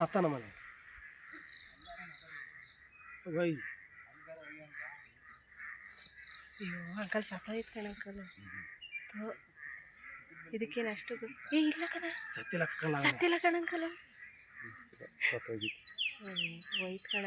ಅತ್ತನ ಮನೆ ವೈ ಅಯ್ಯೋ ಅಂಕಲ್ ಸತ್ತೋಯ್ತು ಕಣ ಅಂಕಲ್. ಇದಕ್ಕೇನು ಅಷ್ಟು ಏ ಇಲ್ಲ ಕಣ ಸತ್ತಿಲ್ಲ ಕಲ್ಲ ಸತ್ತಿಲ್ಲ ಕಣ ಅಂಕಲ್ ಹೋಯ್ತು ಕಣ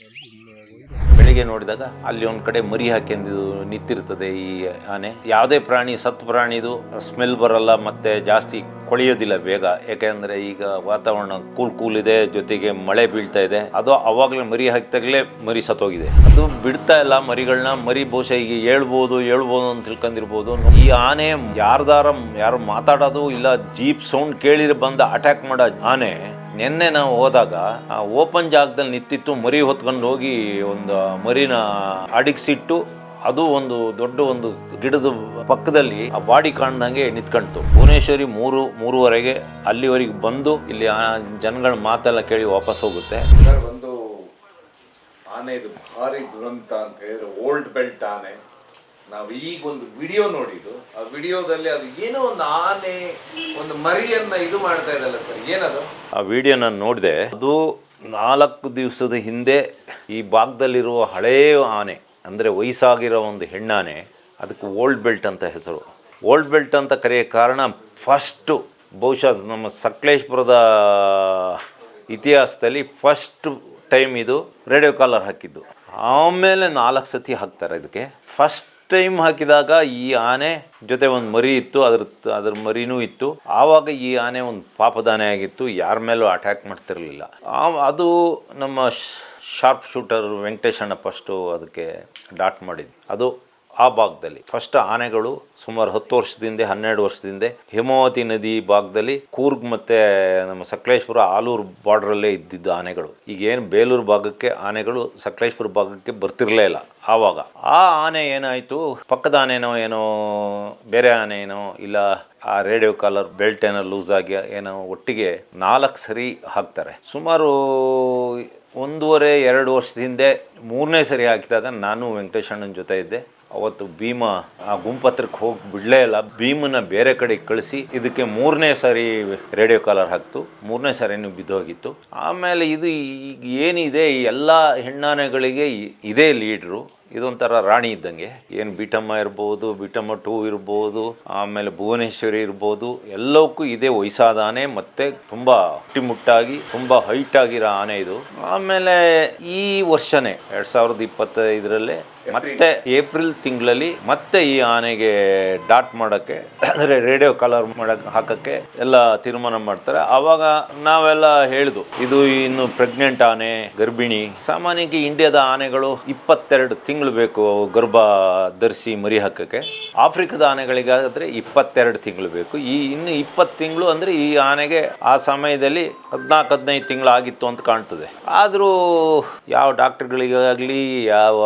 ಹಾಂ ಹಿಂಗೆ ನಾನು ಬರೀ ಬೆಳಿಗ್ಗೆ ನೋಡಿದಾಗ ಅಲ್ಲಿ ಒಂದು ಕಡೆ ಮರಿ ಹಾಕಿಂದು ನಿಂತಿರ್ತದೆ ಈ ಆನೆ. ಯಾವುದೇ ಪ್ರಾಣಿ ಸತ್ ಪ್ರಾಣಿದು ಸ್ಮೆಲ್ ಬರಲ್ಲ, ಮತ್ತೆ ಜಾಸ್ತಿ ಕೊಳೆಯೋದಿಲ್ಲ ಬೇಗ. ಯಾಕೆಂದ್ರೆ ಈಗ ವಾತಾವರಣ ಕೂಲ್ ಕೂಲ್ ಇದೆ, ಜೊತೆಗೆ ಮಳೆ ಬೀಳ್ತಾ ಇದೆ. ಅದು ಅವಾಗಲೇ ಮರಿ ಹಾಕಿದಾಗಲೇ ಮರಿ ಸತ್ತೋಗಿದೆ. ಅದು ಬಿಡ್ತಾ ಇಲ್ಲ ಮರಿಗಳನ್ನ ಮರಿ ಬಹುಶಃ ಈಗ ಹೇಳ್ಬೋದು ಹೇಳ್ಬೋದು ಅಂತ ತಿಳ್ಕೊಂಡಿರ್ಬೋದು. ಈ ಆನೆ ಯಾರ್ದಾರ ಯಾರು ಮಾತಾಡೋದು ಇಲ್ಲ, ಜೀಪ್ ಸೌಂಡ್ ಕೇಳಿರ ಬಂದ ಅಟ್ಯಾಕ್ ಮಾಡೋ ಆನೆ ನಿನ್ನೆ ನಾವು ಹೋದಾಗ ಆ ಓಪನ್ ಜಾಗದಲ್ಲಿ ನಿಂತಿತ್ತು, ಮರಿ ಹೊತ್ಕೊಂಡು ಹೋಗಿ ಒಂದು ಮರಿನ ಅಡಗಿಸಿಟ್ಟು ಅದು ಒಂದು ದೊಡ್ಡ ಒಂದು ಗಿಡದ ಪಕ್ಕದಲ್ಲಿ ಆ ಬಾಡಿ ಕಾಣ್ದಂಗೆ ನಿಂತ್ಕೊಂಡ್ತು. ಭುವನೇಶ್ವರಿ ಮೂರು ಮೂರುವರೆಗೆ ಅಲ್ಲಿವರೆಗೆ ಬಂದು ಇಲ್ಲಿ ಆ ಜನಗಳ ಮಾತೆಲ್ಲ ಕೇಳಿ ವಾಪಸ್ ಹೋಗುತ್ತೆ. ಸರ್ ಒಂದು ಆನೆ ಇದು ಭಾರಿ ದುರಂತ ಅಂತ ಹೇಳಿದ್ರೆ ಓಲ್ಡ್ ಬೆಲ್ಟ್ ಆನೆ. ನಾವು ಈಗ ಒಂದು ವಿಡಿಯೋ ನೋಡಿದ್ದು. ಆ ವಿಡಿಯೋದಲ್ಲಿ ಅದು ಏನೋ ಒಂದು ಆನೆ ಒಂದು ಮರಿಯನ್ನ ಇದು ಮಾಡ್ತಾ ಇದಲ್ಲ ಸರ್. ಏನದು? ಆ ವಿಡಿಯೋ ನಾನು ನೋಡಿದೆ ಅದು ನಾಲ್ಕು ದಿವಸದ ಹಿಂದೆ ಈ ಭಾಗದಲ್ಲಿರುವ ಹಳೆಯ ಆನೆ ಅಂದರೆ ವಯಸ್ಸಾಗಿರೋ ಒಂದು ಹೆಣ್ಣಾನೆ ಅದಕ್ಕೆ ಓಲ್ಡ್ ಬೆಲ್ಟ್ ಅಂತ ಹೆಸರು. ಓಲ್ಡ್ ಬೆಲ್ಟ್ ಅಂತ ಕರೆಯೋ ಕಾರಣ ಫಸ್ಟು ಬಹುಶಃ ನಮ್ಮ ಸಕಲೇಶ್ಪುರದ ಇತಿಹಾಸದಲ್ಲಿ ಫಸ್ಟ್ ಟೈಮ್ ಇದು ರೇಡಿಯೋ ಕಾಲರ್ ಹಾಕಿದ್ದು. ಆಮೇಲೆ ನಾಲ್ಕು ಸತಿ ಹಾಕ್ತಾರೆ ಇದಕ್ಕೆ. ಫಸ್ಟ್ ಟೈಮ್ ಹಾಕಿದಾಗ ಈ ಆನೆ ಜೊತೆ ಒಂದು ಮರಿ ಇತ್ತು, ಅದ್ರ ಅದ್ರ ಮರಿನೂ ಇತ್ತು. ಆವಾಗ ಈ ಆನೆ ಒಂದು ಪಾಪದಾನೆ ಆಗಿತ್ತು, ಯಾರ ಮೇಲೂ ಅಟ್ಯಾಕ್ ಮಾಡ್ತಿರಲಿಲ್ಲ. ಅದು ನಮ್ಮ ಶಾರ್ಪ್ ಶೂಟರ್ ವೆಂಕಟೇಶಣ್ಣ ಫಸ್ಟು ಅದಕ್ಕೆ ಡಾಟ್ ಮಾಡಿದ್ದು. ಅದು ಆ ಭಾಗದಲ್ಲಿ. ಫಸ್ಟ್ ಆನೆಗಳು ಸುಮಾರು ಹತ್ತು ವರ್ಷದಿಂದ, ಹನ್ನೆರಡು ವರ್ಷದಿಂದ ಹೇಮಾವತಿ ನದಿ ಭಾಗದಲ್ಲಿ ಕೂರ್ಗ್ ಮತ್ತೆ ನಮ್ಮ ಸಕಲೇಶ್ಪುರ ಆಲೂರು ಬಾರ್ಡ್ರಲ್ಲೇ ಇದ್ದಿದ್ದ ಆನೆಗಳು. ಈಗ ಏನು ಬೇಲೂರು ಭಾಗಕ್ಕೆ ಆನೆಗಳು ಸಕಲೇಶ್ಪುರ ಭಾಗಕ್ಕೆ ಬರ್ತಿರಲೇ ಇಲ್ಲ ಆವಾಗ. ಆ ಆನೆ ಏನಾಯಿತು? ಪಕ್ಕದ ಆನೆನೋ ಏನೋ, ಬೇರೆ ಆನೆ ಏನೋ ಇಲ್ಲ, ಆ ರೇಡಿಯೋ ಕಾಲರ್ ಬೆಲ್ಟ್ ಏನೋ ಲೂಸ್ ಆಗಿ ಏನೋ ಒಟ್ಟಿಗೆ ನಾಲ್ಕು ಸರಿ ಹಾಕ್ತಾರೆ. ಸುಮಾರು ಒಂದೂವರೆ, ಎರಡು ವರ್ಷದಿಂದ ಮೂರನೇ ಸರಿ ಹಾಕಿದಾಗ ನಾನು ವೆಂಕಟೇಶ್ ಅಣ್ಣನ ಜೊತೆ ಇದ್ದೆ. ಅವತ್ತು ಭೀಮ ಆ ಗುಂಪತ್ರಕ್ಕೆ ಹೋಗಿ ಬಿಡಲೇ ಇಲ್ಲ. ಭೀಮನ ಬೇರೆ ಕಡೆ ಕಳಿಸಿ ಇದಕ್ಕೆ ಮೂರನೇ ಸಾರಿ ರೇಡಿಯೋ ಕಾಲರ್ ಹಾಕ್ತು. ಮೂರನೇ ಸಾರಿನೂ ಬಿದ್ದೋಗಿತ್ತು ಆಮೇಲೆ ಇದು ಈಗ ಏನಿದೆ, ಈ ಎಲ್ಲ ಹೆಣ್ಣಾನೆಗಳಿಗೆ ಇದೇ ಲೀಡ್ರು. ಇದೊಂಥರ ರಾಣಿ ಇದ್ದಂಗೆ. ಏನು ಬೀಟಮ್ಮ ಇರ್ಬೋದು, ಬೀಟಮ್ಮ ಟೂ ಇರ್ಬೋದು, ಆಮೇಲೆ ಭುವನೇಶ್ವರಿ ಇರ್ಬೋದು, ಎಲ್ಲವಕ್ಕೂ ಇದೇ ವಯಸ್ಸಾದ ಆನೆ ಮತ್ತೆ ತುಂಬ ಹುಟ್ಟಿಮುಟ್ಟಾಗಿ, ತುಂಬ ಹೈಟ್ ಆಗಿರೋ ಆನೆ ಇದು. ಆಮೇಲೆ ಈ ವರ್ಷನೇ, ಎರಡು ಸಾವಿರದ ಇಪ್ಪತ್ತೈದರಲ್ಲೇ ಮತ್ತೆ ಏಪ್ರಿಲ್ ತಿಂಗಳಲ್ಲಿ ಮತ್ತೆ ಈ ಆನೆಗೆ ಡಾಟ್ ಮಾಡೋಕ್ಕೆ, ಅಂದರೆ ರೇಡಿಯೋ ಕಾಲರ್ ಮಾಡ ಹಾಕಕ್ಕೆ ಎಲ್ಲ ತೀರ್ಮಾನ ಮಾಡ್ತಾರೆ. ಆವಾಗ ನಾವೆಲ್ಲ ಹೇಳಿದು ಇದು ಇನ್ನು ಪ್ರೆಗ್ನೆಂಟ್ ಆನೆ, ಗರ್ಭಿಣಿ. ಸಾಮಾನ್ಯಕ್ಕೆ ಇಂಡಿಯಾದ ಆನೆಗಳು ಇಪ್ಪತ್ತೆರಡು ತಿಂಗಳು ಬೇಕು ಗರ್ಭ ಧರಿಸಿ ಮರಿ ಹಾಕಕ್ಕೆ. ಆಫ್ರಿಕಾದ ಆನೆಗಳಿಗಾದ್ರೆ ಇಪ್ಪತ್ತೆರಡು ತಿಂಗಳು ಬೇಕು. ಈ ಇನ್ನು ಇಪ್ಪತ್ತು ತಿಂಗಳು ಅಂದರೆ ಈ ಆನೆಗೆ ಆ ಸಮಯದಲ್ಲಿ ಹದಿನಾಲ್ಕು, ಹದಿನೈದು ತಿಂಗಳು ಆಗಿತ್ತು ಅಂತ ಕಾಣ್ತದೆ. ಆದರೂ ಯಾವ ಡಾಕ್ಟರ್ಗಳಿಗಾಗಲಿ, ಯಾವ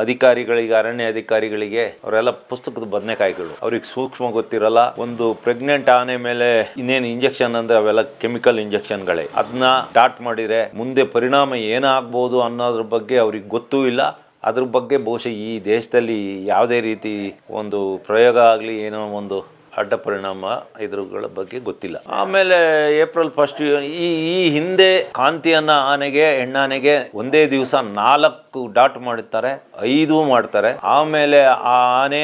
ಅಧಿಕಾರಿಗಳಿಗೆ, ಅರಣ್ಯ ಅಧಿಕಾರಿಗಳಿಗೆ ಅವರೆಲ್ಲ ಪುಸ್ತಕದ ಬದನೆಕಾಯಿಗಳು. ಅವ್ರಿಗೆ ಸೂಕ್ಷ್ಮ ಗೊತ್ತಿರಲ್ಲ. ಒಂದು ಪ್ರೆಗ್ನೆಂಟ್ ಆನೆ ಮೇಲೆ ಇನ್ನೇನು ಇಂಜೆಕ್ಷನ್ ಅಂದ್ರೆ ಅವೆಲ್ಲ ಕೆಮಿಕಲ್ ಇಂಜೆಕ್ಷನ್ಗಳೇ ಅದನ್ನ ಡಾಟ್ ಮಾಡಿದ್ರೆ ಮುಂದೆ ಪರಿಣಾಮ ಏನಾಗ್ಬೋದು ಅನ್ನೋದ್ರ ಬಗ್ಗೆ ಅವ್ರಿಗೆ ಗೊತ್ತೂ ಇಲ್ಲ. ಅದ್ರ ಬಗ್ಗೆ ಬಹುಶಃ ಈ ದೇಶದಲ್ಲಿ ಯಾವುದೇ ರೀತಿ ಒಂದು ಪ್ರಯೋಗ ಆಗಲಿ, ಏನೋ ಒಂದು ಅಡ್ಡ ಪರಿಣಾಮ ಇದ್ರಗಳ ಬಗ್ಗೆ ಗೊತ್ತಿಲ್ಲ. ಆಮೇಲೆ ಏಪ್ರಿಲ್ ಫಸ್ಟ್ ಈ ಈ ಹಿಂದೆ ಕಾಂತಿಯನ್ನ ಆನೆಗೆ, ಹೆಣ್ಣಾನೆಗೆ ಒಂದೇ ದಿವಸ ನಾಲ್ಕು ಡಾಟ್ ಮಾಡುತ್ತಾರೆ ಐದು ಮಾಡ್ತಾರೆ. ಆಮೇಲೆ ಆ ಆನೆ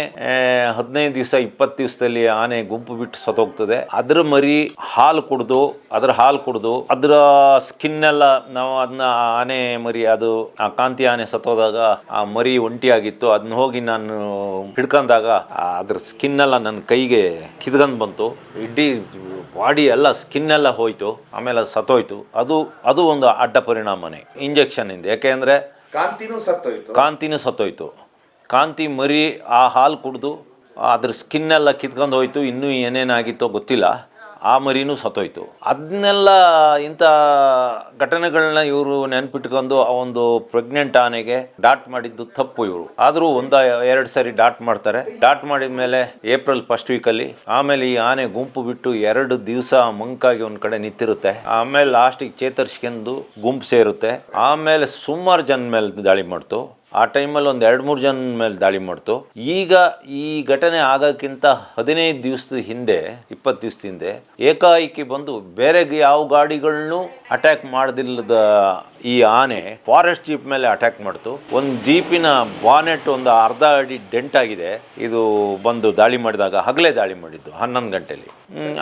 ಹದಿನೈದು ದಿವಸ, ಇಪ್ಪತ್ತು ದಿವಸದಲ್ಲಿ ಆನೆ ಗುಂಪು ಬಿಟ್ಟು ಸತ್ತೋಗ್ತದೆ. ಅದ್ರ ಮರಿ ಹಾಲು ಕುಡ್ದು, ಅದ್ರ ಹಾಲು ಕುಡ್ದು, ಅದ್ರ ಸ್ಕಿನ್ ಎಲ್ಲ ನಾವು ಅದನ್ನ ಆನೆ ಮರಿ, ಅದು ಆ ಕಾಂತಿ ಆನೆ ಸತ್ತೋದಾಗ ಆ ಮರಿ ಒಂಟಿಯಾಗಿತ್ತು. ಅದನ್ನ ಹೋಗಿ ನಾನು ಹಿಡ್ಕೊಂಡಾಗ ಅದ್ರ ಸ್ಕಿನ್ ಎಲ್ಲ ನನ್ನ ಕೈಗೆ ಕಿದ್ಕೊಂಡ್ ಬಂತು. ಇಡೀ ಬಾಡಿ ಎಲ್ಲ ಸ್ಕಿನ್ ಎಲ್ಲ ಹೋಯ್ತು ಆಮೇಲೆ ಅದು ಸತ್ತೋಯ್ತು. ಅದು ಅದು ಒಂದು ಅಡ್ಡ ಪರಿಣಾಮನೇ ಇಂಜೆಕ್ಷನ್ ಇಂದ. ಯಾಕೆಂದ್ರೆ ಕಾಂತಿನೂ ಸತ್ತೋಯ್ತು. ಕಾಂತಿನೂ ಸತ್ತೋಯ್ತು. ಕಾಂತಿ ಮರಿ ಆ ಹಾಲು ಕುಡಿದು ಅದ್ರ ಸ್ಕಿನ್ ಎಲ್ಲ ಕಿತ್ಕೊಂಡು ಹೋಯ್ತು. ಇನ್ನೂ ಏನೇನಾಗಿತ್ತೋ ಗೊತ್ತಿಲ್ಲ. ಆ ಮರಿನೂ ಸತ್ತೋಯ್ತು. ಅದನ್ನೆಲ್ಲ ಇಂಥ ಘಟನೆಗಳನ್ನ ಇವರು ನೆನ್ಪಿಟ್ಕೊಂಡು ಆ ಒಂದು ಪ್ರೆಗ್ನೆಂಟ್ ಆನೆಗೆ ಡಾಟ್ ಮಾಡಿದ್ದು ತಪ್ಪು ಇವರು. ಆದರೂ ಒಂದ ಎರಡು ಸರಿ ಡಾಟ್ ಮಾಡ್ತಾರೆ. ಡಾಟ್ ಮಾಡಿದ ಮೇಲೆ ಏಪ್ರಿಲ್ ಫಸ್ಟ್ ವೀಕಲ್ಲಿ ಆಮೇಲೆ ಈ ಆನೆ ಗುಂಪು ಬಿಟ್ಟು ಎರಡು ದಿವಸ ಮಂಕಾಗಿ ಒಂದು ಕಡೆ ನಿಂತಿರುತ್ತೆ. ಆಮೇಲೆ ಲಾಸ್ಟಿಗೆ ಚೇತರಿಸ್ಕೊಂಡು ಗುಂಪು ಸೇರುತ್ತೆ. ಆಮೇಲೆ ಸುಮಾರು ಜನ ಮೇಲೆ ದಾಳಿ ಮಾಡ್ತು. ಆ ಟೈಮಲ್ಲಿ ಒಂದು ಎರಡು ಮೂರು ಜನ ಮೇಲೆ ದಾಳಿ ಮಾಡ್ತು. ಈಗ ಈ ಘಟನೆ ಆಗೋಕ್ಕಿಂತ ಹದಿನೈದು ದಿವಸದ ಹಿಂದೆ, ಇಪ್ಪತ್ತು ದಿವಸದ ಹಿಂದೆ ಏಕಾಏಕಿ ಬಂದು ಬೇರೆ ಯಾವ ಗಾಡಿಗಳನ್ನೂ ಅಟ್ಯಾಕ್ ಮಾಡದಿಲ್ಲದ ಈ ಆನೆ ಫಾರೆಸ್ಟ್ ಜೀಪ್ ಮೇಲೆ ಅಟ್ಯಾಕ್ ಮಾಡ್ತು. ಒಂದು ಜೀಪಿನ ಬಾನೆಟ್ ಒಂದು ಅರ್ಧ ಅಡಿ ಡೆಂಟ್ ಆಗಿದೆ. ಇದು ಬಂದು ದಾಳಿ ಮಾಡಿದಾಗ ಹಗಲೇ ದಾಳಿ ಮಾಡಿದ್ದು ಹನ್ನೊಂದು ಗಂಟೆಯಲ್ಲಿ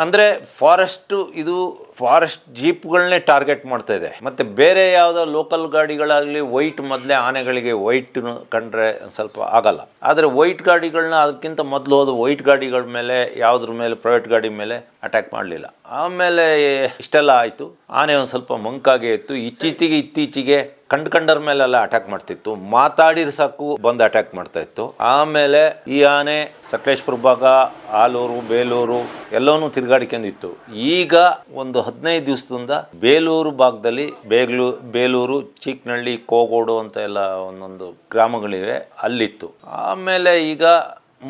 ಅಂದರೆ ಫಾರೆಸ್ಟು ಇದು ಫಾರೆಸ್ಟ್ ಜೀಪ್ಗಳನ್ನೇ ಟಾರ್ಗೆಟ್ ಮಾಡ್ತಾ ಇದೆ. ಮತ್ತು ಬೇರೆ ಯಾವುದೋ ಲೋಕಲ್ ಗಾಡಿಗಳಾಗಲಿ ವೈಟ್ ಮೊದಲೇ ಆನೆಗಳಿಗೆ ವೈಟ್ ಕಂಡ್ರೆ ಸ್ವಲ್ಪ ಆಗಲ್ಲ. ಆದರೆ ವೈಟ್ ಗಾಡಿಗಳನ್ನ ಅದಕ್ಕಿಂತ ಮೊದಲು ಹೋದ ವೈಟ್ ಗಾಡಿಗಳ ಮೇಲೆ, ಯಾವುದ್ರ ಮೇಲೆ, ಪ್ರೈವೇಟ್ ಗಾಡಿ ಮೇಲೆ ಅಟ್ಯಾಕ್ ಮಾಡಲಿಲ್ಲ. ಆಮೇಲೆ ಇಷ್ಟೆಲ್ಲ ಆಯಿತು. ಆನೆ ಒಂದು ಸ್ವಲ್ಪ ಮಂಕಾಗೆ ಇತ್ತು ಇತ್ತೀಚೆಗೆ ಇತ್ತೀಚೆಗೆ ಕಂಡು ಕಂಡರ ಮೇಲೆಲ್ಲ ಅಟ್ಯಾಕ್ ಮಾಡ್ತಿತ್ತು. ಮಾತಾಡಿರ ಸಾಕು ಬಂದು ಅಟ್ಯಾಕ್ ಮಾಡ್ತಾ ಇತ್ತು. ಆಮೇಲೆ ಈ ಆನೆ ಸಕಲೇಶ್ಪುರ ಭಾಗ, ಆಲೂರು, ಬೇಲೂರು ಎಲ್ಲೋನು ತಿರುಗಾಡಿಕೊಂಡಿತ್ತು ಈಗ ಒಂದು ಹದಿನೈದು ದಿವಸದಿಂದ ಬೇಲೂರು ಭಾಗದಲ್ಲಿ ಬೇಗ್ಲೂ, ಬೇಲೂರು ಚಿಕ್ಕನಳ್ಳಿ ಕೋಗೋಡು ಅಂತ ಎಲ್ಲ ಒಂದೊಂದು ಗ್ರಾಮಗಳಿವೆ. ಅಲ್ಲಿತ್ತು. ಆಮೇಲೆ ಈಗ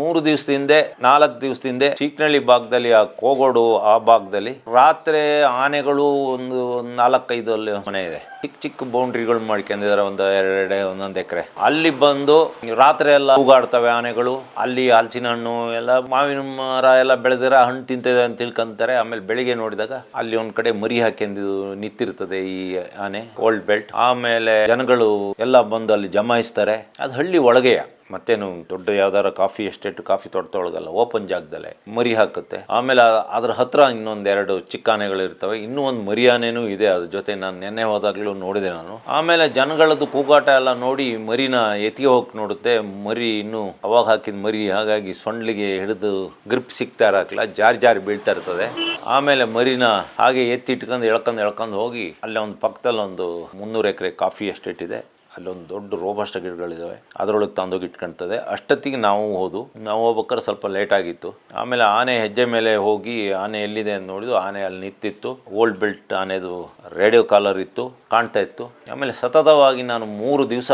ಮೂರು ದಿವಸದ ಹಿಂದೆ, ನಾಲ್ಕು ದಿವಸದ ಹಿಂದೆ ಚೀಕ್ನಳ್ಳಿ ಭಾಗದಲ್ಲಿ ಆ ಕೋಗೋಡು ಆ ಭಾಗದಲ್ಲಿ ರಾತ್ರಿ ಆನೆಗಳು ಒಂದು ನಾಲ್ಕೈದು ಅಲ್ಲಿ ಮನೆ ಇದೆ. ಚಿಕ್ಕ ಚಿಕ್ಕ ಬೌಂಡ್ರಿಗಳು ಮಾಡ್ಕೊಂಡಿದ್ದಾರೆ ಒಂದು ಎರಡೆ ಒಂದೊಂದು ಎಕರೆ. ಅಲ್ಲಿ ಬಂದು ರಾತ್ರಿ ಎಲ್ಲ ಕೂಗಾಡ್ತವೆ ಆನೆಗಳು. ಅಲ್ಲಿ ಹಲಸಿನ ಹಣ್ಣು ಎಲ್ಲ ಮಾವಿನ ಮರ ಎಲ್ಲ ಬೆಳೆದಿರ ಹಣ್ಣು ತಿಂತಿದೆ ಅಂತ ತಿಳ್ಕೊಂತಾರೆ. ಆಮೇಲೆ ಬೆಳಿಗ್ಗೆ ನೋಡಿದಾಗ ಅಲ್ಲಿ ಒಂದ್ ಕಡೆ ಮರಿ ಹಾಕ್ಯಂದು ನಿಂತಿರ್ತದೆ ಈ ಆನೆ ಓಲ್ಡ್ ಬೆಲ್ಟ್ ಆಮೇಲೆ ಜನಗಳು ಎಲ್ಲ ಬಂದು ಅಲ್ಲಿ ಜಮಾಯಿಸ್ತಾರೆ. ಅದು ಹಳ್ಳಿ ಒಳಗೆಯ. ಮತ್ತೇನು ದೊಡ್ಡ ಯಾವ್ದಾರ ಕಾಫಿ ಎಸ್ಟೇಟ್, ಕಾಫಿ ತೋಟದೊಳಗಲ್ಲ, ಓಪನ್ ಜಾಗದಲ್ಲೇ ಮರಿ ಹಾಕುತ್ತೆ. ಆಮೇಲೆ ಅದ್ರ ಹತ್ರ ಇನ್ನೊಂದೆರಡು ಚಿಕ್ಕ ಆನೆಗಳು ಇರ್ತವೆ ಇನ್ನೂ ಒಂದು ಮರಿಯಾನೆನೂ ಇದೆ. ಅದ್ರ ಜೊತೆ ನಾನು ನೆನ್ನೆ ಹೋದಾಗಲೂ ನೋಡಿದೆ ನಾನು. ಆಮೇಲೆ ಜನಗಳದ್ದು ಕೂಗಾಟ ಎಲ್ಲ ನೋಡಿ ಮರಿನ ಎತ್ತಿ ಹೋಗಿ ನೋಡುತ್ತೆ. ಮರಿ ಇನ್ನು ಅವಾಗ ಹಾಕಿದ ಮರಿ ಹಾಗಾಗಿ ಸೊಂಡ್ಲಿಗೆ ಹಿಡಿದು ಗ್ರಿಪ್ ಸಿಗ್ತಾ ಇರಕ್ಲ. ಜಾರಿ ಜಾರಿ ಬೀಳ್ತಾ ಇರ್ತದೆ. ಆಮೇಲೆ ಮರಿನ ಹಾಗೆ ಎತ್ತಿಟ್ಕೊಂಡು ಎಳ್ಕೊಂಡು ಎಳ್ಕೊಂಡು ಹೋಗಿ ಅಲ್ಲೇ ಒಂದು ಪಕ್ಕದಲ್ಲಿ ಒಂದು ಮುನ್ನೂರು ಎಕರೆ ಕಾಫಿ ಎಸ್ಟೇಟ್ ಇದೆ. ಅಲ್ಲೊಂದು ದೊಡ್ಡ ರೋಬಸ್ಟ ಗಿಡಗಳಿದ್ದಾವೆ ಅದರೊಳಗೆ ತಂದೋಗಿ ಇಟ್ಕೊಳ್ತದೆ ಅಷ್ಟೊತ್ತಿಗೆ ನಾವು ಹೋದು. ನಾವು ಹೋಗ್ಬೇಕಾದ್ರೆ ಸ್ವಲ್ಪ ಲೇಟ್ ಆಗಿತ್ತು. ಆಮೇಲೆ ಆನೆ ಹೆಜ್ಜೆ ಮೇಲೆ ಹೋಗಿ ಆನೆ ಎಲ್ಲಿದೆ ಅಂತ ನೋಡಿದ್ವು ಆನೆ ಅಲ್ಲಿ ನಿಂತಿತ್ತು. ಓಲ್ಡ್ ಬೆಲ್ಟ್ ಆನೆದು ರೇಡಿಯೋ ಕಾಲರ್ ಇತ್ತು, ಕಾಣ್ತಾ ಇತ್ತು. ಆಮೇಲೆ ಸತತವಾಗಿ ನಾನು ಮೂರು ದಿವಸ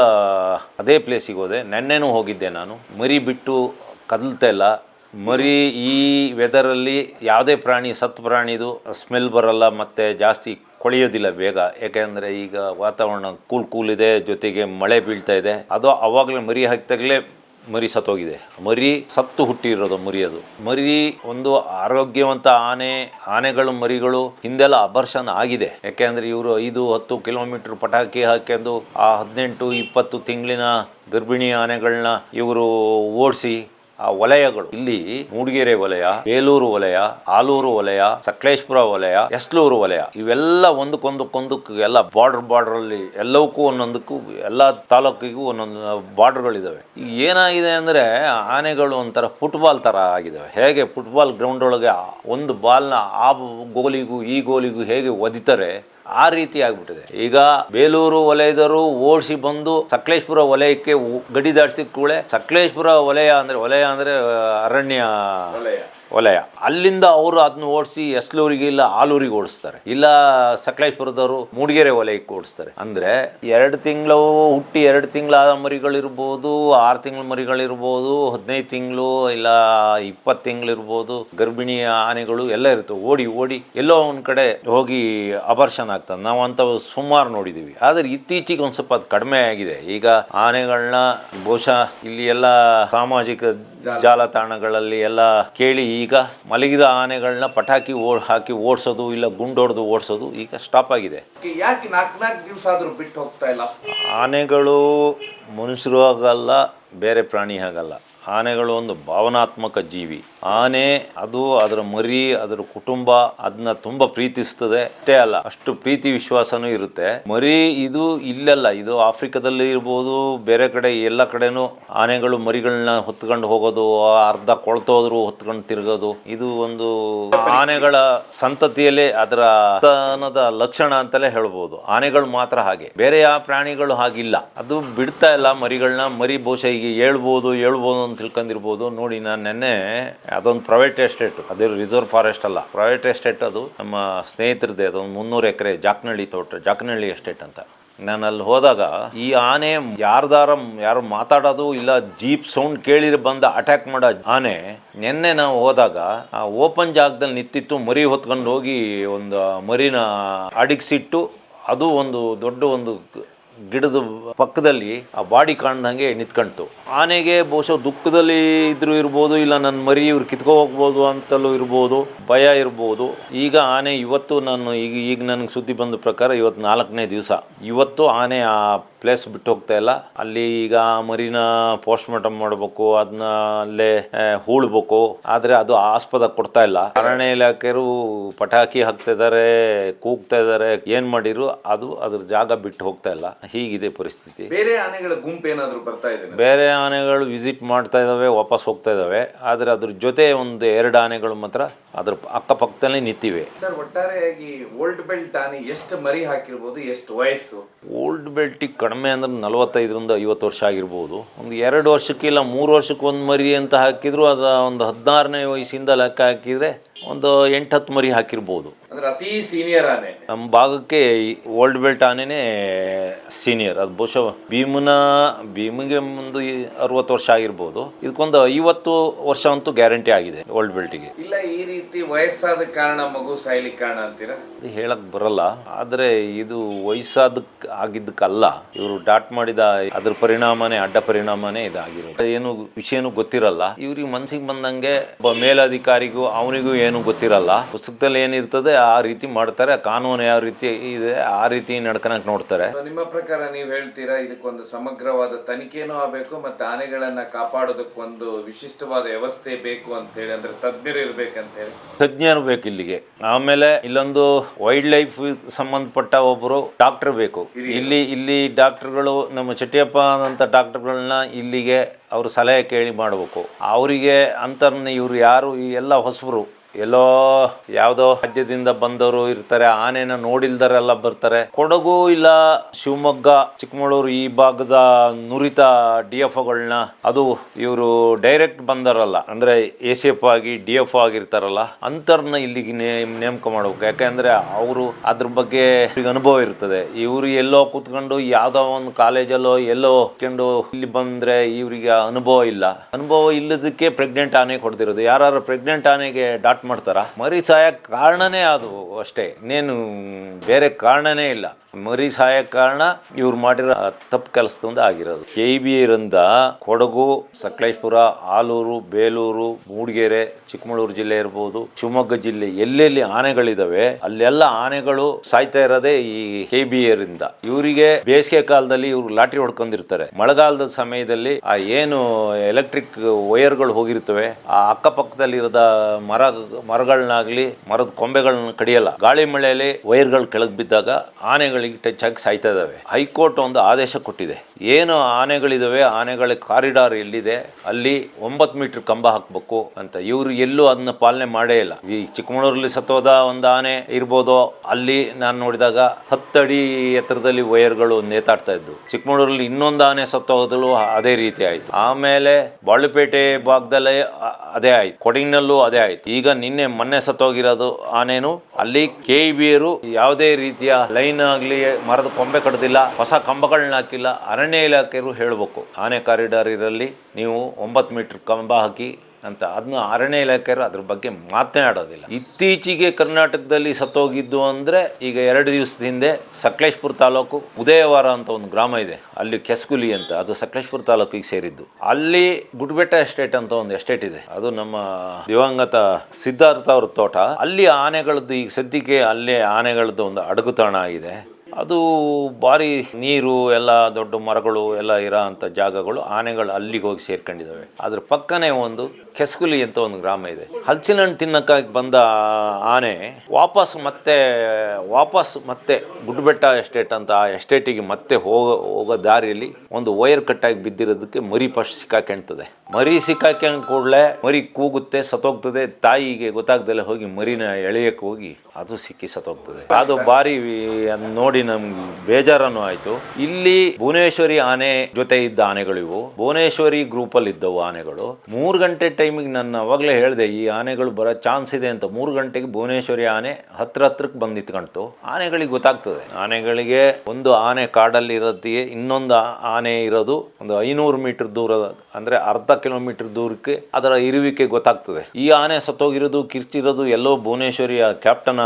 ಅದೇ ಪ್ಲೇಸಿಗೆ ಹೋದೆ. ನೆನ್ನೆನೂ ಹೋಗಿದ್ದೆ ನಾನು. ಮರಿ ಬಿಟ್ಟು ಕದಲ್ತಾ ಇಲ್ಲ. ಮರಿ ಈ ವೆದರಲ್ಲಿ ಯಾವುದೇ ಪ್ರಾಣಿ ಸತ್ ಪ್ರಾಣಿದು ಸ್ಮೆಲ್ ಬರಲ್ಲ, ಮತ್ತು ಜಾಸ್ತಿ ಕೊಳೆಯೋದಿಲ್ಲ ಬೇಗ. ಯಾಕೆಂದರೆ ಈಗ ವಾತಾವರಣ ಕೂಲ್ ಕೂಲ್ ಇದೆ, ಜೊತೆಗೆ ಮಳೆ ಬೀಳ್ತಾ ಇದೆ. ಅದು ಅವಾಗಲೇ ಮರಿ ಹಾಕಿದಾಗಲೇ ಮರಿ ಸತ್ತೋಗಿದೆ. ಮರಿ ಸತ್ತು ಹುಟ್ಟಿರೋದು ಮರಿ ಅದು. ಮರಿ ಒಂದು ಆರೋಗ್ಯವಂತ ಆನೆ, ಆನೆಗಳು, ಮರಿಗಳು, ಹಿಂದೆಲ್ಲ ಅಬರ್ಷನ್ ಆಗಿದೆ. ಯಾಕೆಂದ್ರೆ ಇವರು ಐದು, ಹತ್ತು ಕಿಲೋಮೀಟರ್ ಪಟಾಕಿ ಹಾಕೊಂಡು ಆ ಹದಿನೆಂಟು, ಇಪ್ಪತ್ತು ತಿಂಗಳಿನ ಗರ್ಭಿಣಿ ಆನೆಗಳನ್ನ ಇವರು ಓಡಿಸಿ ಆ ವಲಯಗಳು. ಇಲ್ಲಿ ಮೂಡಿಗೆರೆ ವಲಯ, ಬೇಲೂರು ವಲಯ, ಆಲೂರು ವಲಯ, ಸಕಲೇಶ್ಪುರ ವಲಯ ಎಸ್ಲೂರು ವಲಯ. ಇವೆಲ್ಲ ಒಂದಕ್ಕೊಂದಕ್ಕೊಂದಕ್ಕೆ ಎಲ್ಲ ಬಾರ್ಡರ್ ಬಾರ್ಡರ್ ಅಲ್ಲಿ ಎಲ್ಲವಕ್ಕೂ ಒಂದೊಂದಕ್ಕೂ, ಎಲ್ಲ ತಾಲೂಕಿಗೂ ಒಂದೊಂದು ಬಾರ್ಡರ್ಗಳಿದಾವೆ ಈಗ ಏನಾಗಿದೆ ಅಂದ್ರೆ ಆನೆಗಳು ಒಂಥರ ಫುಟ್ಬಾಲ್ ತರ ಆಗಿದಾವೆ. ಹೇಗೆ ಫುಟ್ಬಾಲ್ ಗ್ರೌಂಡ್ ಒಳಗೆ ಒಂದು ಬಾಲ್ನ ಆ ಗೋಲಿಗೂ ಈ ಗೋಲಿಗೂ ಹೇಗೆ ಒದಿತಾರೆ ಆ ರೀತಿ ಆಗ್ಬಿಟ್ಟಿದೆ. ಈಗ ಬೇಲೂರು ವಲಯದವರು ಓಡಿಸಿ ಬಂದು ಸಕಲೇಶ್ಪುರ ವಲಯಕ್ಕೆ ಗಡಿ ದಾಟಿಸಿದ ಕೂಡಲೇ ಸಕಲೇಶ್ಪುರ ವಲಯ ಅಂದ್ರೆ ವಲಯ ಅಂದ್ರೆ, ಅರಣ್ಯ. ವಲಯ. ಅಲ್ಲಿಂದ ಅವರು ಅದನ್ನ ಓಡಿಸಿ ಎಸ್ಲೂರಿಗೆ ಇಲ್ಲ ಆಲೂರಿಗೆ ಓಡಿಸ್ತಾರೆ. ಇಲ್ಲ ಸಕಲೇಶ್ಪುರದವರು ಮೂಡಿಗೆರೆ ವಲಯಕ್ಕೆ ಓಡಿಸ್ತಾರೆ. ಅಂದ್ರೆ ಎರಡು ತಿಂಗಳು ಹುಟ್ಟಿ ಎರಡು ತಿಂಗಳಾದ ಮರಿಗಳಿರ್ಬೋದು, ಆರು ತಿಂಗಳ ಮರಿಗಳಿರ್ಬೋದು, ಹದಿನೈದು ತಿಂಗಳು ಇಲ್ಲ ಇಪ್ಪತ್ತು ತಿಂಗಳಿರ್ಬೋದು ಗರ್ಭಿಣಿ ಆನೆಗಳು ಎಲ್ಲ ಇರ್ತವೆ. ಓಡಿ ಓಡಿ ಎಲ್ಲೋ ಒಂದು ಕಡೆ ಹೋಗಿ ಅಪರ್ಷನ್ ಆಗ್ತದೆ. ನಾವು ಅಂಥವು ಸುಮಾರು ನೋಡಿದೀವಿ. ಆದ್ರೆ ಇತ್ತೀಚೆಗೆ ಒಂದ್ ಸ್ವಲ್ಪ ಅದು ಕಡಿಮೆ ಆಗಿದೆ. ಈಗ ಆನೆಗಳನ್ನ ಬಹುಶಃ ಇಲ್ಲಿ ಎಲ್ಲ ಸಾಮಾಜಿಕ ಜಾಲತಾಣಗಳಲ್ಲಿ ಎಲ್ಲ ಕೇಳಿ ಈಗ ಮಲಗಿದ ಆನೆಗಳನ್ನ ಪಟಾಕಿ ಓ ಹಾಕಿ ಓಡಿಸೋದು ಇಲ್ಲ ಗುಂಡೊಡೆದು ಓಡಿಸೋದು ಈಗ ಸ್ಟಾಪ್ ಆಗಿದೆ. ಯಾಕೆ ನಾಲ್ಕು ನಾಲ್ಕು ದಿವಸ ಆದರೂ ಬಿಟ್ಟು ಹೋಗ್ತಾ ಇಲ್ಲ? ಆನೆಗಳು ಮನುಷ್ಯರು ಆಗಲ್ಲ ಬೇರೆ ಪ್ರಾಣಿ ಆಗಲ್ಲ. ಆನೆಗಳು ಒಂದು ಭಾವನಾತ್ಮಕ ಜೀವಿ. ಆನೆ ಅದು ಅದರ ಮರಿ, ಅದರ ಕುಟುಂಬ ಅದನ್ನ ತುಂಬಾ ಪ್ರೀತಿಸ್ತದೆ. ಅಷ್ಟೇ ಅಲ್ಲ, ಅಷ್ಟು ಪ್ರೀತಿ ವಿಶ್ವಾಸನೂ ಇರುತ್ತೆ. ಮರಿ ಇದು ಇಲ್ಲೆಲ್ಲ, ಇದು ಆಫ್ರಿಕಾದಲ್ಲಿ ಇರ್ಬೋದು, ಬೇರೆ ಕಡೆ, ಎಲ್ಲ ಕಡೆನೂ ಆನೆಗಳು ಮರಿಗಳನ್ನ ಹೊತ್ಕೊಂಡು ಹೋಗೋದು ಅರ್ಧ ಕೊಳ್ತೋದ್ರು, ಹೊತ್ಕೊಂಡು ತಿರುಗೋದು, ಇದು ಒಂದು ಆನೆಗಳ ಸಂತತಿಯಲ್ಲಿ ಅದರ ಲಕ್ಷಣ ಅಂತಲೇ ಹೇಳ್ಬೋದು. ಆನೆಗಳು ಮಾತ್ರ ಹಾಗೆ. ಬೇರೆ ಯಾವ ಪ್ರಾಣಿಗಳು ಹಾಗಿಲ್ಲ. ಅದು ಬಿಡ್ತಾ ಇಲ್ಲ ಮರಿಗಳನ್ನ. ಮರಿ ಬಹುಶಃ ಈಗ ಹೇಳ್ಬೋದು ಹೇಳ್ಬೋದು ಅಂತ ತಿಳ್ಕೊಂಡಿರ್ಬೋದು ನೋಡಿ, ನಾನು ನೆನ್ನೆ ಅದೊಂದು ಪ್ರೈವೇಟ್ ಎಸ್ಟೇಟ್ ಅದೇ ರಿಸರ್ವ್ ಫಾರೆಸ್ಟ್ ಅಲ್ಲ. ಪ್ರೈವೇಟ್ ಎಸ್ಟೇಟ್ ಅದು ನಮ್ಮ ಸ್ನೇಹಿತರದ್ದೆ ಅದೊಂದು ಮುನ್ನೂರು ಎಕರೆ ಜಾಕ್ನಹಳ್ಳಿ ತೋಟ ಜಾಕ್ನಹಳ್ಳಿ ಎಸ್ಟೇಟ್ ಅಂತ. ನಾನು ಅಲ್ಲಿ ಹೋದಾಗ ಈ ಆನೆ ಯಾರ್ದಾರ, ಯಾರು ಮಾತಾಡೋದು ಇಲ್ಲ, ಜೀಪ್ ಸೌಂಡ್ ಕೇಳಿರಿ ಬಂದ ಅಟ್ಯಾಕ್ ಮಾಡೋ ಆನೆ, ನಿನ್ನೆ ನಾವು ಹೋದಾಗ ಆ ಓಪನ್ ಜಾಗದಲ್ಲಿ ನಿಂತಿತ್ತು, ಮರಿ ಹೊತ್ಕೊಂಡು ಹೋಗಿ ಒಂದು ಮರಿನ ಅಡಗಿಸಿಟ್ಟು, ಅದು ಒಂದು ದೊಡ್ಡ ಒಂದು ಗಿಡದ ಪಕ್ಕದಲ್ಲಿ ಆ ಬಾಡಿ ಕಾಣ್ದಂಗೆ ನಿಂತ್ಕೊಂತು ಆನೆಗೆ ಬಹುಶಃ ದುಃಖದಲ್ಲಿ ಇದ್ರು ಇರ್ಬೋದು, ಇಲ್ಲ ನನ್ನ ಮರಿ ಇವ್ರು ಕಿತ್ಕೊ ಹೋಗ್ಬೋದು ಅಂತಲೂ ಇರ್ಬೋದು, ಭಯ ಇರ್ಬೋದು. ಈಗ ಆನೆ ಇವತ್ತು ನಾನು ಈಗ ಈಗ ನನಗೆ ಸುದ್ದಿ ಬಂದ ಪ್ರಕಾರ ಇವತ್ತು ನಾಲ್ಕನೇ ದಿವಸ. ಇವತ್ತು ಆನೆ ಆ ಪ್ಲೇಸ್ ಬಿಟ್ಟು ಹೋಗ್ತಾ ಇಲ್ಲ. ಅಲ್ಲಿ ಈಗ ಮರಿನ ಪೋಸ್ಟ್ ಮಾರ್ಟಮ್ ಮಾಡಬೇಕು ಅದನ್ನ ಅಲ್ಲೇ ಹೂಳ್ಬೇಕು. ಆದ್ರೆ ಅದು ಆಸ್ಪದ ಕೊಡ್ತಾ ಇಲ್ಲ. ಅರಣ್ಯ ಇಲಾಖೆಯರು ಪಟಾಕಿ ಹಾಕ್ತಾ ಇದ್ದಾರೆ ಕೂಗ್ತಾ ಇದ್ದಾರೆ ಏನ್ ಮಾಡಿರು? ಅದು ಅದ್ರ ಜಾಗ ಬಿಟ್ಟು ಹೋಗ್ತಾ ಇಲ್ಲ. ಹೀಗಿದೆ ಪರಿಸ್ಥಿತಿ. ಬೇರೆ ಆನೆಗಳ ಗುಂಪು ಏನಾದ್ರು ಬರ್ತಾ ಇದೆ? ಬೇರೆ ಆನೆಗಳು ವಿಸಿಟ್ ಮಾಡ್ತಾ ಇದಾವೆ ವಾಪಸ್ ಹೋಗ್ತಾ ಇದಾವೆ. ಆದ್ರೆ ಅದ್ರ ಜೊತೆ ಒಂದು ಎರಡು ಆನೆಗಳು ಮಾತ್ರ ಅದ್ರ ಅಕ್ಕಪಕ್ಕದಲ್ಲೇ ನಿಂತಿವೆ. ಸರ್ ಒಟ್ಟಾರೆಯಾಗಿ ಓಲ್ಡ್ ಬೆಲ್ಟ್ ಆನೆ ಎಷ್ಟು ಮರಿ ಹಾಕಿರ್ಬೋದು ಎಷ್ಟು ವಯಸ್ಸು? ಓಲ್ಡ್ ಬೆಲ್ಟಿಗೆ ಕಡಿಮೆ ಅಂದ್ರೆ ನಲವತ್ತೈದರಿಂದ ಐವತ್ತು ವರ್ಷ ಆಗಿರ್ಬೋದು. ಒಂದು ಎರಡು ವರ್ಷಕ್ಕೆ ಇಲ್ಲ, ಮೂರು ವರ್ಷಕ್ಕೆ ಒಂದು ಮರಿ ಅಂತ ಹಾಕಿದ್ರು, ಅದು ಒಂದು ಹದಿನಾರನೇ ವಯಸ್ಸಿಂದ ಲೆಕ್ಕ ಹಾಕಿದರೆ ಒಂದು ಎಂಟು ಹತ್ತು ಮರಿ ಹಾಕಿರ್ಬೋದು. ಅಂದ್ರೆ ಅತಿ ಸೀನಿಯರ್ ಆನೆ. ನಮ್ಮ ಭಾಗಕ್ಕೆ ಓಲ್ಡ್ ಬೆಲ್ಟ್ ಆನೆನೇ ಸೀನಿಯರ್ ಅದು ಬಹುಶಃ ಭೀಮನ ಭೀಮಿಗೆ ಮುಂದೆ ಅರವತ್ತು ವರ್ಷ ಆಗಿರ್ಬೋದು. ಇದಕ್ಕೊಂದು ಐವತ್ತು ವರ್ಷ ಅಂತೂ ಗ್ಯಾರಂಟಿ ಆಗಿದೆ ಓಲ್ಡ್ ಬೆಲ್ಟಿಗೆ ಇಲ್ಲ ಈ ರೀತಿ ವಯಸ್ಸಾದ ಕಾರಣ ಮಗು ಸಾಯ್ಲಿಕ್ಕೆ ಕಾರಣ ಅಂತೀರಾ? ಅದು ಹೇಳಕ್ ಬರಲ್ಲ. ಆದ್ರೆ ಇದು ವಯಸ್ಸಾದ ಆಗಿದ್ದಕ್ಕಲ್ಲ. ಇವರು ಡಾಟ್ ಮಾಡಿದ ಅದ್ರ ಪರಿಣಾಮನೇ ಅಡ್ಡ ಪರಿಣಾಮನೇ ಇದಾಗಿರೋದು. ಏನು ವಿಷಯನೂ ಗೊತ್ತಿರಲ್ಲ. ಇವ್ರಿಗೆ ಮನ್ಸಿಗೆ ಬಂದಂಗೆ ಒಬ್ಬ ಮೇಲಧಿಕಾರಿಗೂ ಅವನಿಗೂ ಏನು ಗೊತ್ತಿರಲ್ಲ. ಪುಸ್ತಕದಲ್ಲಿ ಏನಿರ್ತದೆ ಆ ರೀತಿ ಮಾಡ್ತಾರೆ ಕಾನೂನು ಯಾವ ರೀತಿ ಇದೆ ಆ ರೀತಿ ನಡ್ಕೊಳಕ್ ನೋಡ್ತಾರೆ. ನಿಮ್ಮ ಪ್ರಕಾರ ನೀವು ಹೇಳ್ತೀರಾ ಇದಕ್ಕೊಂದು ಸಮಗ್ರವಾದ ತನಿಖೆನೂ ಆಗಬೇಕು ಮತ್ತೆ ಆನೆಗಳನ್ನು ಕಾಪಾಡೋದಕ್ಕೊಂದು ವಿಶಿಷ್ಟವಾದ ವ್ಯವಸ್ಥೆ ಬೇಕು ಅಂತ ಹೇಳಿ ಅಂದ್ರೆ ತಜ್ಞರು ಇರ್ಬೇಕಂತ ಹೇಳಿ ತಜ್ಞರು ಬೇಕು ಇಲ್ಲಿಗೆ. ಆಮೇಲೆ ಇಲ್ಲೊಂದು ವೈಲ್ಡ್ ಲೈಫ್ ಸಂಬಂಧಪಟ್ಟ ಒಬ್ಬರು ಡಾಕ್ಟರ್ ಬೇಕು. ಇಲ್ಲಿ ಇಲ್ಲಿ ಡಾಕ್ಟರ್ಗಳು ನಮ್ಮ ಚಟ್ಟಿಯಪ್ಪ ಅಂತ ಡಾಕ್ಟರ್ಗಳನ್ನ ಇಲ್ಲಿಗೆ ಅವರು ಸಲಹೆ ಕೇಳಿ ಮಾಡಬೇಕು. ಅವರಿಗೆ ಅಂತ ಇವರು ಯಾರು ಈ ಎಲ್ಲ ಹೊಸಬರು ಎಲ್ಲೋ ಯಾವುದೋ ರಾಜ್ಯದಿಂದ ಬಂದವರು ಇರ್ತಾರೆ, ಆನೆನ ನೋಡಿಲ್ದರೆಲ್ಲ ಬರ್ತಾರೆ. ಕೊಡಗು ಇಲ್ಲ, ಶಿವಮೊಗ್ಗ, ಚಿಕ್ಕಮಗಳೂರು ಈ ಭಾಗದ ನುರಿತ ಡಿ ಎಫ್ ಒಗಳನ್ನ ಅದು ಇವರು ಡೈರೆಕ್ಟ್ ಬಂದರಲ್ಲ. ಅಂದ್ರೆ ಎ ಸಿ ಎಫ್ ಆಗಿ ಡಿ ಎಫ್ ಆಗಿರ್ತಾರಲ್ಲ, ಅಂತರ್ನ ಇಲ್ಲಿಗೆ ನೇಮ್ ನೇಮಕ ಮಾಡ್ಬೇಕು. ಯಾಕಂದ್ರೆ ಅವರು ಅದ್ರ ಬಗ್ಗೆ ಅನುಭವ ಇರ್ತದೆ. ಇವ್ರು ಎಲ್ಲೋ ಕೂತ್ಕೊಂಡು ಯಾವ್ದೋ ಒಂದು ಕಾಲೇಜಲ್ಲೋ ಎಲ್ಲೋ ಹೋಗ್ಕೊಂಡು ಇಲ್ಲಿ ಬಂದ್ರೆ ಇವ್ರಿಗೆ ಅನುಭವ ಇಲ್ಲ. ಅನುಭವ ಇಲ್ಲದಕ್ಕೆ ಪ್ರೆಗ್ನೆಂಟ್ ಆನೆ ಕೊಡ್ತಿರೋದು. ಯಾರು ಪ್ರೆಗ್ನೆಂಟ್ ಆನೆಗೆ ಡಾಟ್ ಮಾಡ್ತಾರ? ಮರಿ ಸಾಯಕ್ ಕಾರಣನೇ ಅದು ಅಷ್ಟೇ. ಇನ್ನೇನು ಬೇರೆ ಕಾರಣನೇ ಇಲ್ಲ. ಮರಿ ಸಹಾಯ ಕಾರಣ ಇವ್ರು ಮಾಡಿರೋ ತಪ್ಪು ಕೆಲಸದಿಂದ ಆಗಿರೋದು. ಕೆ ಬಿ ರಿಂದ ಕೊಡಗು, ಸಕಲೇಶ್ಪುರ, ಆಲೂರು, ಬೇಲೂರು, ಮೂಡಿಗೆರೆ, ಚಿಕ್ಕಮಗಳೂರು ಜಿಲ್ಲೆ ಇರ್ಬೋದು, ಶಿವಮೊಗ್ಗ ಜಿಲ್ಲೆ ಎಲ್ಲೆಲ್ಲಿ ಆನೆಗಳಿದಾವೆ, ಅಲ್ಲೆಲ್ಲ ಆನೆಗಳು ಸಾಯ್ತಾ ಇರೋದೇ ಈ ಕೆ ಬಿ ರಿಂದ. ಇವರಿಗೆ ಬೇಸಿಗೆ ಕಾಲದಲ್ಲಿ ಇವ್ರು ಲಾಟ್ರಿ ಹೊಡ್ಕೊಂಡಿರ್ತಾರೆ. ಮಳೆಗಾಲದ ಸಮಯದಲ್ಲಿ ಆ ಏನು ಎಲೆಕ್ಟ್ರಿಕ್ ವೈರ್ಗಳು ಹೋಗಿರ್ತವೆ, ಆ ಅಕ್ಕಪಕ್ಕದಲ್ಲಿರದ ಮರ, ಮರಗಳನ್ನಾಗ್ಲಿ ಮರದ ಕೊಂಬೆಗಳನ್ನ ಕಡಿಯಲ್ಲ. ಗಾಳಿ ಮಳೆಯಲ್ಲಿ ವೈರ್ಗಳು ಕೆಳಗೆ ಬಿದ್ದಾಗ ಆನೆಗಳಿಗೆ ಟಚ್ ಆಗಿ ಸಾಯ್ತಾ ಇದ್ದಾವೆ ಹೈಕೋರ್ಟ್ ಒಂದು ಆದೇಶ ಕೊಟ್ಟಿದೆ. ಏನು ಆನೆಗಳಿದಾವೆ, ಆನೆಗಳ ಕಾರಿಡಾರ್ ಎಲ್ಲಿದೆ, ಅಲ್ಲಿ ಒಂಬತ್ತು ಮೀಟರ್ ಕಂಬ ಹಾಕ್ಬೇಕು ಅಂತ. ಇವರು ಎಲ್ಲೂ ಅದನ್ನ ಪಾಲನೆ ಮಾಡೇ ಇಲ್ಲ. ಈ ಚಿಕ್ಕಮಗಳೂರಲ್ಲಿ ಸತ್ತೋದ ಒಂದು ಆನೆ ಇರ್ಬೋದು, ಅಲ್ಲಿ ನಾನು ನೋಡಿದಾಗ ಹತ್ತಡಿ ಎತ್ತರದಲ್ಲಿ ವೈರ್ಗಳು ನೇತಾಡ್ತಾ ಇದ್ವು. ಚಿಕ್ಕಮಗಳೂರಲ್ಲಿ ಇನ್ನೊಂದು ಆನೆ ಸತ್ತೋದಲು ಅದೇ ರೀತಿ ಆಯ್ತು. ಆಮೇಲೆ ಬಾಳುಪೇಟೆ ಭಾಗದಲ್ಲೇ ಅದೇ ಆಯ್ತು. ಕೊಡಗಿನಲ್ಲೂ ಅದೇ ಆಯ್ತು. ಈಗ ನಿನ್ನೆ ಮೊನ್ನೆ ಸತ್ತೋಗಿರೋದು ಆನೆನು, ಅಲ್ಲಿ ಕೆ ಬಿಯರು ಯಾವುದೇ ರೀತಿಯ ಲೈನ್ ಆಗ್ಲಿ ಮರದ ಕೊಂಬೆ ಕಡ್ದಿಲ್ಲ, ಹೊಸ ಕಂಬಗಳನ್ನ ಹಾಕಿಲ್ಲ, ಅರಣ್ಯ ಇಲಾಖೆಯರು ಹೇಳಬೇಕು, ಆನೆ ಕಾರಿಡಾರ್ ಇರಲ್ಲಿ ನೀವು ಒಂಬತ್ತು ಮೀಟರ್ ಕಂಬ ಹಾಕಿ, ಅಂತ ಅದನ್ನ ಅರಣ್ಯ ಇಲಾಖೆಯರು ಅದ್ರ ಬಗ್ಗೆ ಮಾತನಾಡೋದಿಲ್ಲ. ಇತ್ತೀಚೆಗೆ ಕರ್ನಾಟಕದಲ್ಲಿ ಸತ್ತೋಗಿದ್ದು ಅಂದ್ರೆ ಈಗ ಎರಡು ದಿವಸದ ಹಿಂದೆ ಸಕಲೇಶ್ಪುರ ತಾಲೂಕು ಉದಯವಾರ ಅಂತ ಒಂದು ಗ್ರಾಮ ಇದೆ, ಅಲ್ಲಿ ಕೆಸ್ಕುಲಿ ಅಂತ, ಅದು ಸಕಲೇಶ್ಪುರ ತಾಲೂಕಿಗೆ ಸೇರಿದ್ದು. ಅಲ್ಲಿ ಗುಡ್ಬೆಟ್ಟ ಎಸ್ಟೇಟ್ ಅಂತ ಒಂದು ಎಸ್ಟೇಟ್ ಇದೆ, ಅದು ನಮ್ಮ ದಿವಂಗತ ಸಿದ್ಧಾರ್ಥ ಅವ್ರ ತೋಟ. ಅಲ್ಲಿ ಆನೆಗಳದ್ದು ಈಗ ಸದ್ಯಕ್ಕೆ ಅಲ್ಲೇ ಆನೆಗಳದ್ದು ಒಂದು ಅಡಗುತಾಣ ಆಗಿದೆ. ಅದು ಭಾರಿ ನೀರು ಎಲ್ಲ, ದೊಡ್ಡ ಮರಗಳು ಎಲ್ಲ ಇರೋ ಜಾಗಗಳು ಆನೆಗಳು ಅಲ್ಲಿಗೆ ಹೋಗಿ ಸೇರ್ಕೊಂಡಿದ್ದಾವೆ. ಅದ್ರ ಪಕ್ಕನೇ ಒಂದು ಕೆಸ್ಕುಲಿ ಅಂತ ಒಂದು ಗ್ರಾಮ ಇದೆ. ಹಲಸಿನ ಹಣ್ಣು ತಿನ್ನಕ್ಕಾಗಿ ಬಂದ ಆನೆ ವಾಪಸ್ ಮತ್ತೆ ವಾಪಸ್ ಮತ್ತೆ ಗುಡ್ಬೆಟ್ಟ ಎಸ್ಟೇಟ್ ಅಂತ ಆ ಎಸ್ಟೇಟಿಗೆ ಮತ್ತೆ ಹೋಗೋ ಹೋಗೋ ದಾರಿಯಲ್ಲಿ ಒಂದು ವೈರ್ ಕಟ್ಟಾಗಿ ಬಿದ್ದಿರೋದಕ್ಕೆ ಮರಿ ಫಸ್ಟ್ ಸಿಕ್ಕಾಕೆಣ್ತದೆ. ಮರಿ ಸಿಕ್ಕಾಕೊಂಡ್ ಕೂಡಲೇ ಮರಿ ಕೂಗುತ್ತೆ, ಸತ್ತೋಗ್ತದೆ. ತಾಯಿಗೆ ಗೊತ್ತಾಗ್ದಲ್ಲೇ ಹೋಗಿ ಮರಿನ ಎಳೆಯಕ್ಕೆ ಹೋಗಿ ಅದು ಸಿಕ್ಕಿ ಸತ್ತೋಗ್ತದೆ ಅದು ಬಾರಿ ನೋಡಿ ನಮ್ಗೆ ಬೇಜಾರನ್ನು ಆಯ್ತು. ಇಲ್ಲಿ ಭುವನೇಶ್ವರಿ ಆನೆ ಜೊತೆ ಇದ್ದ ಆನೆಗಳು ಇವು. ಭುವನೇಶ್ವರಿ ಗ್ರೂಪ್ ಅಲ್ಲಿ ಇದ್ದವು ಆನೆಗಳು. ಮೂರು ಗಂಟೆ ಟೈಮಿಗೆ ನಾನು ಅವಾಗಲೇ ಹೇಳಿದೆ, ಈ ಆನೆಗಳು ಬರೋ ಚಾನ್ಸ್ ಇದೆ ಅಂತ. ಮೂರು ಗಂಟೆಗೆ ಭುವನೇಶ್ವರಿ ಆನೆ ಹತ್ರ ಹತ್ರಕ್ಕೆ ಬಂದು ನಿಂತ್ಕೊಂತು ಆನೆಗಳಿಗೆ ಗೊತ್ತಾಗ್ತದೆ. ಆನೆಗಳಿಗೆ ಒಂದು ಆನೆ ಕಾಡಲ್ಲಿ ಇರೋದಿಗೆ ಇನ್ನೊಂದು ಆನೆ ಇರೋದು ಒಂದು ಐನೂರು ಮೀಟರ್ ದೂರ, ಅಂದ್ರೆ ಅರ್ಧ ಕಿಲೋಮೀಟರ್ ದೂರಕ್ಕೆ ಅದರ ಇರುವಿಕೆ ಗೊತ್ತಾಗ್ತದೆ. ಈ ಆನೆ ಸತ್ತೋಗಿರೋದು, ಕಿರ್ಚಿರೋದು ಎಲ್ಲೋ ಭುವನೇಶ್ವರಿಯ ಕ್ಯಾಪ್ಟನ್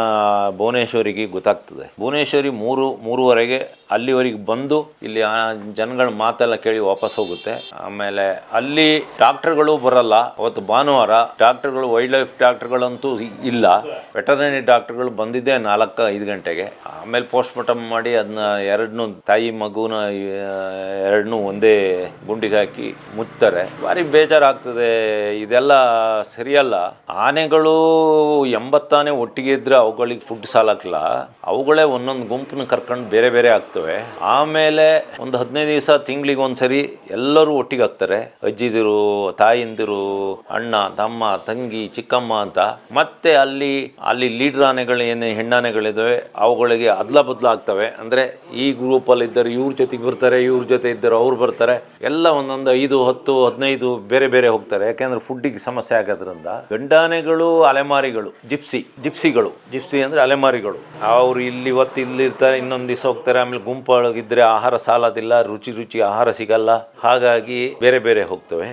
ಭುವನೇಶ್ವರಿಗೆ ಗೊತ್ತಾಗ್ತದೆ. ಭುವನೇಶ್ವರಿ ಮೂರು, ಮೂರುವರೆಗೆ ಅಲ್ಲಿವರೆಗೆ ಬಂದು ಇಲ್ಲಿ ಜನಗಳ ಮಾತೆಲ್ಲ ಕೇಳಿ ವಾಪಸ್ ಹೋಗುತ್ತೆ. ಆಮೇಲೆ ಅಲ್ಲಿ ಡಾಕ್ಟರ್ಗಳು ಬರಲ್ಲ. ಅವತ್ತು ಭಾನುವಾರ ಡಾಕ್ಟರ್ಗಳು ವೈಲ್ಡ್ ಲೈಫ್ ಡಾಕ್ಟರ್ಗಳಂತೂ ಇಲ್ಲ. ವೆಟರ್ನರಿ ಡಾಕ್ಟರ್ಗಳು ಬಂದಿದ್ದೆ ನಾಲ್ಕು, ಐದು ಗಂಟೆಗೆ. ಆಮೇಲೆ ಪೋಸ್ಟ್ ಮಾರ್ಟಮ್ ಮಾಡಿ ಅದನ್ನ ಎರಡನ್ನೂ ತಾಯಿ ಮಗುನ ಎರಡನ್ನೂ ಒಂದೇ ಗುಂಡಿಗೆ ಹಾಕಿ ಮುಚ್ತಾರೆ. ಭಾರಿ ಬೇಜಾರಾಗ್ತದೆ. ಇದೆಲ್ಲ ಸರಿಯಲ್ಲ. ಆನೆಗಳು ಎಂಬತ್ತಾನೆ ಒಟ್ಟಿಗೆ ಇದ್ರೆ ಅವುಗಳಿಗೆ ಫುಡ್ ಸಾಲಕ್ಕಿಲ್ಲ. ಅವುಗಳೇ ಒಂದೊಂದು ಗುಂಪನ್ನ ಕರ್ಕೊಂಡು ಬೇರೆ ಬೇರೆ ಆಗ್ತವೆ ಆಮೇಲೆ ಒಂದು ಹದಿನೈದು ದಿವಸ ತಿಂಗಳಿಗೆ ಒಂದ್ಸರಿ ಎಲ್ಲರೂ ಒಟ್ಟಿಗೆ ಆಗ್ತಾರೆ ಅಜ್ಜಿದಿರು, ತಾಯಿಂದಿರು, ಅಣ್ಣ, ತಮ್ಮ, ತಂಗಿ, ಚಿಕ್ಕಮ್ಮ ಅಂತ. ಮತ್ತೆ ಅಲ್ಲಿ ಅಲ್ಲಿ ಲೀಡರ್ ಆನೆಗಳು ಏನು, ಹೆಣ್ಣಾನೆಗಳಿದಾವೆ, ಅವುಗಳಿಗೆ ಅದ್ಲ ಬದ್ಲ ಆಗ್ತವೆ ಅಂದ್ರೆ ಈ ಗ್ರೂಪ್ ಅಲ್ಲಿ ಇದ್ದರೆ, ಇವ್ರ ಜೊತೆಗೆ ಬರ್ತಾರೆ, ಇವ್ರ ಜೊತೆ ಇದ್ದರು, ಅವ್ರು ಬರ್ತಾರೆ. ಎಲ್ಲ ಒಂದೊಂದು ಐದು, ಹತ್ತು, ಹದಿನೈದು ಬೇರೆ ಬೇರೆ ಹೋಗ್ತಾರೆ. ಯಾಕೆಂದ್ರೆ ಫುಡ್ಡಿಗೆ ಸಮಸ್ಯೆ ಆಗೋದ್ರಿಂದ ಗಂಡಾನೆಗಳು, ಅಲೆಮಾರಿಗಳು, ಜಿಪ್ಸಿ, ಜಿಪ್ಸಿಗಳು. ಜಿಪ್ಸಿ ಅಂದರೆ ಅಲೆಮಾರಿಗಳು. ಅವರು ಇಲ್ಲಿ ಇವತ್ತು ಇಲ್ಲಿ ಇರ್ತಾರೆ, ಇನ್ನೊಂದು ದಿವಸ ಹೋಗ್ತಾರೆ, ಆಮೇಲೆ ಗುಂಪೊಳಗಿದ್ರೆ ಆಹಾರ ಸಾಲೋದಿಲ್ಲ, ರುಚಿ ರುಚಿ ಆಹಾರ ಸಿಗಲ್ಲ. ಹಾಗಾಗಿ ಬೇರೆ ಬೇರೆ ಹೋಗ್ತವೆ.